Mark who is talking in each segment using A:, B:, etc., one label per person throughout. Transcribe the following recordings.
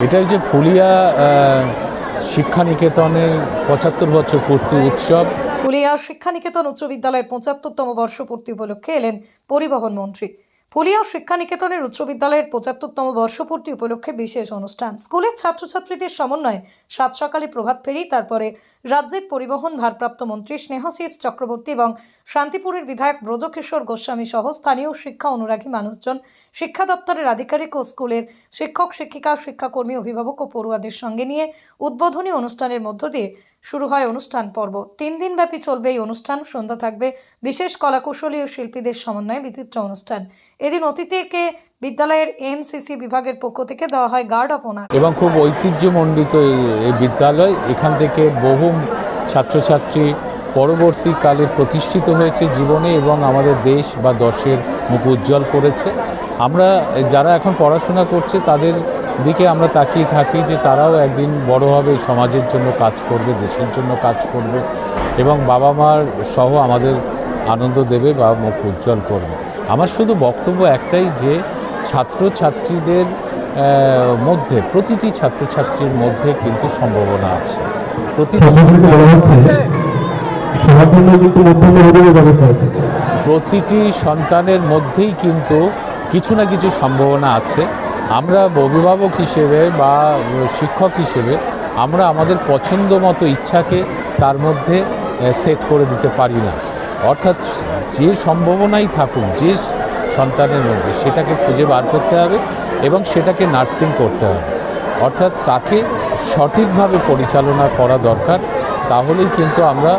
A: এটা যে ফুলিয়া শিক্ষানিকেতনের পঁচাত্তর বছর পূর্তি উৎসব।
B: ফুলিয়া শিক্ষানিকেতন উচ্চ বিদ্যালয়ের পঁচাত্তরতম বর্ষপূর্তি উপলক্ষে এলেন পরিবহন মন্ত্রী ফুলিয়া শিক্ষানিকেতনের উচ্চ বিদ্যালয়ের পঁচাত্তরতম বর্ষপূর্তি উপলক্ষে বিশেষ অনুষ্ঠান। স্কুলের ছাত্রছাত্রীদের সমন্বয়ে সাত সকালে প্রভাত ফেরি, তারপরে রাজ্যের পরিবহন ভারপ্রাপ্ত মন্ত্রী স্নেহাশিস চক্রবর্তী এবং শান্তিপুরের বিধায়ক ব্রজকিশোর গোস্বামী সহ স্থানীয় শিক্ষা অনুরাগী মানুষজন, শিক্ষা দপ্তরের আধিকারিক ও স্কুলের শিক্ষক, শিক্ষিকা, শিক্ষাকর্মী, অভিভাবক ও পড়ুয়াদের সঙ্গে নিয়ে উদ্বোধনী অনুষ্ঠানের মধ্য দিয়ে শুরু হয় অনুষ্ঠান পর্ব। তিন দিনব্যাপী চলবে এই অনুষ্ঠান। সন্ধ্যা থাকবে বিশেষ কলাকুশলী ও শিল্পীদের সমন্বয়ে বিচিত্র অনুষ্ঠান। এদিন অতিথিকে বিদ্যালয়ের এনসিসি বিভাগের পক্ষ থেকে দেওয়া হয় গার্ড অফ অনার।
A: এবং খুব ঐতিহ্যমণ্ডিত এই- বিদ্যালয়। এখান থেকে বহু ছাত্রছাত্রী পরবর্তীকালে প্রতিষ্ঠিত হয়েছে জীবনে এবং আমাদের দেশ বা দশের মুখ উজ্জ্বল করেছে। আমরা, যারা এখন পড়াশোনা করছে, তাদের দিকে আমরা তাকিয়ে থাকি যে তারাও একদিন বড় হবে সমাজের জন্য কাজ করবে দেশের জন্য কাজ করবে এবং বাবা মার সহ আমাদের আনন্দ দেবে বা মুখ উজ্জ্বল করবে। আমার শুধু বক্তব্য একটাই যে ছাত্রছাত্রীদের মধ্যে প্রতিটি ছাত্রছাত্রীর মধ্যে কিন্তু সম্ভাবনা প্রতিটি
C: আছে
A: প্রতিটি সন্তানের মধ্যেই কিন্তু কিছু না কিছু সম্ভাবনা আছে। আমরা অভিভাবক হিসেবে বা শিক্ষক হিসেবে আমরা আমাদের পছন্দ মতো ইচ্ছাকে তার মধ্যে সেট করে দিতে পারি না। অর্থাৎ যে সম্ভাবনাই থাকুক, যে সন্তানের মধ্যে সেটাকে খুঁজে বার করতে হবে এবং সেটাকে নার্সিং করতে হবে। অর্থাৎ তাকে সঠিকভাবে পরিচালনা করা দরকার, তাহলেই কিন্তু আমরা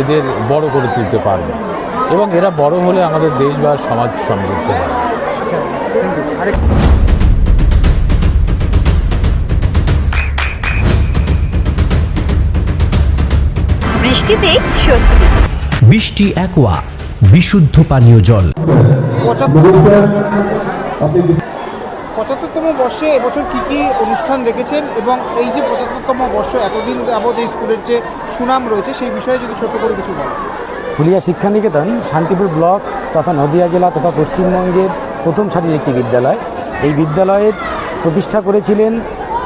A: এদের বড় করে তুলতে পারব। এবং এরা বড় হলে আমাদের দেশ বা সমাজ সমৃদ্ধ হবে।
D: বৃষ্টিতে স্বস্তি।
E: বৃষ্টি অ্যাকোয়া বিশুদ্ধ পানীয় জল।
F: পঁচাত্তরতম বর্ষে এবছর কি কি অনুষ্ঠান রেখেছেন এবং এই যে পঁচাত্তরতম বর্ষ এতদিন যাবৎ এই স্কুলের যে সুনাম রয়েছে সেই বিষয়ে যদি ছোট্ট করে কিছু বলেন।
G: ফুলিয়া শিক্ষানিকেতন শান্তিপুর ব্লক তথা নদিয়া জেলা তথা পশ্চিমবঙ্গের প্রথম সারির একটি বিদ্যালয়। এই বিদ্যালয়ের প্রতিষ্ঠা করেছিলেন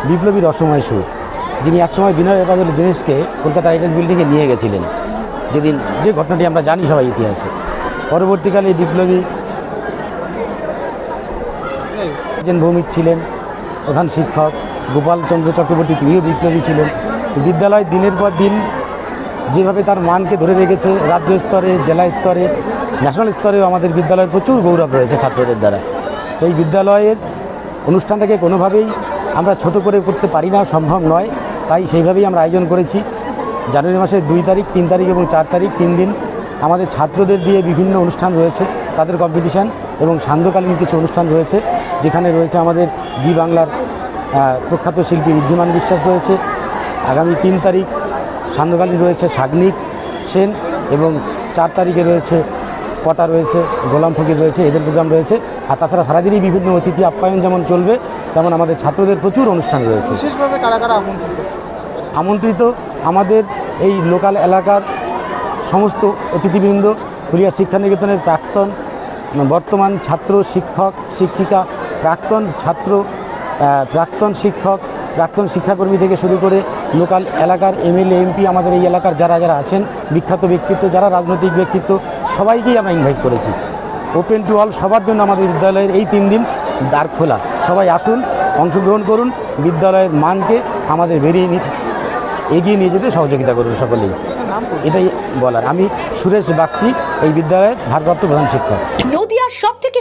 G: বিপ্লবী রসময় সুর যিনি একসময় বিনয় বাদল দীনেশকে কলকাতা আইএস বিল্ডিংয়ে নিয়ে গেছিলেন। যেদিন যে ঘটনাটি আমরা জানি সবাই ইতিহাসে। পরবর্তীকালে বিপ্লবী একজন ভৌমিক ছিলেন, প্রধান শিক্ষক গোপাল চন্দ্র চক্রবর্তী, তিনিও বিপ্লবী ছিলেন। বিদ্যালয় দিনের পর দিন যেভাবে তার মানকে ধরে রেখেছে, রাজ্য স্তরে, জেলা স্তরে ন্যাশনাল স্তরেও আমাদের বিদ্যালয়ের প্রচুর গৌরব রয়েছে ছাত্রদের দ্বারা। তো এই বিদ্যালয়ের অনুষ্ঠানটাকে কোনোভাবেই আমরা ছোট করে করতে পারি না, সম্ভব নয়। তাই সেইভাবেই আমরা আয়োজন করেছি। জানুয়ারি মাসের দুই তারিখ, তিন তারিখ এবং চার তারিখ, তিন দিন আমাদের ছাত্রদের দিয়ে বিভিন্ন অনুষ্ঠান রয়েছে। তাদের কম্পিটিশান এবং সান্ধ্যকালীন কিছু অনুষ্ঠান রয়েছে, যেখানে রয়েছে আমাদের জি বাংলার প্রখ্যাত শিল্পী ঋদ্ধিমান বিশ্বাস রয়েছে। আগামী তিন তারিখ সান্ধ্যকালীন রয়েছে সাগ্নিক সেন এবং চার তারিখে রয়েছে কটা রয়েছে গোলাম ফকির রয়েছে এদের প্রোগ্রাম রয়েছে। আর তাছাড়া সারাদিনই বিভিন্ন অতিথি আপ্যায়ন যেমন চলবে তেমন আমাদের ছাত্রদের প্রচুর অনুষ্ঠান রয়েছে।
F: বিশেষভাবে কারা কারা আমন্ত্রিত?
G: আমন্ত্রিত আমাদের এই লোকাল এলাকার সমস্ত অতিথিবৃন্দ ফুলিয়া শিক্ষানিকেতনের প্রাক্তন বর্তমান ছাত্র শিক্ষক শিক্ষিকা প্রাক্তন ছাত্র প্রাক্তন শিক্ষক প্রাক্তন শিক্ষাকর্মী থেকে শুরু করে লোকাল এলাকার এমএলএ এমপি আমাদের এই এলাকার যারা যারা আছেন বিখ্যাত ব্যক্তিত্ব যারা রাজনৈতিক ব্যক্তিত্ব সবাইকেই আমরা ইনভাইট করেছি। ওপেন টু অল সবার জন্য আমাদের বিদ্যালয়ের এই তিন দিন দ্বার খোলা। সবাই আসুন অংশগ্রহণ করুন বিদ্যালয়ের মানকে আমাদের বেরিয়ে নি এগিয়ে নিয়ে যেতে সহযোগিতা করুন সকলেই। এটাই বলার। আমি সুরেশ বাগচি এই বিদ্যালয়ের ভারপ্রাপ্ত প্রধান শিক্ষক।